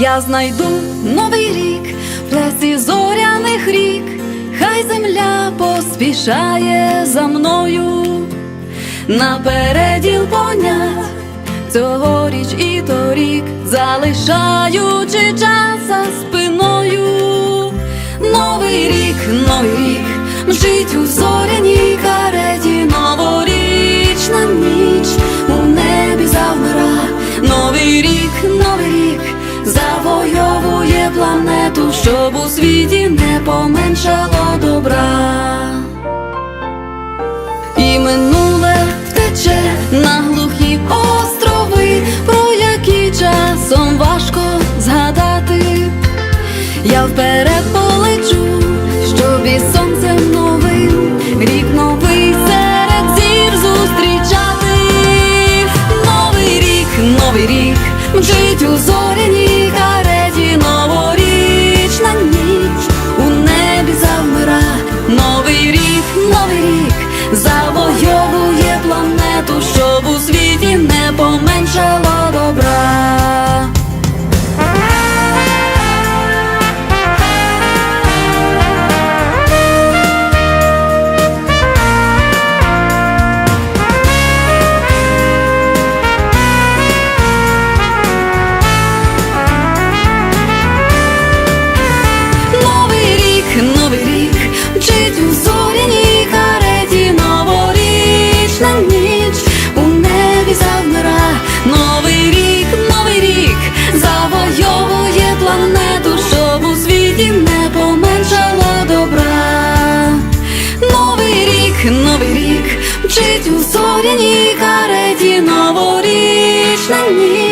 Я знайду новий рік в плесі зоряних рік, хай земля поспішає за мною. Напереділ понять цьогоріч і торік, залишаючи час за спиною. Новий рік, новий рік, мчить у зоряній у світі не поменшало добра, і минуле втече на глухі острови, про які часом важко згадати. Я вперед полечу, щоб із сонцем новим рік новий серед зір зустрічати, новий рік, новий рік мчить у зоряні. завоює. need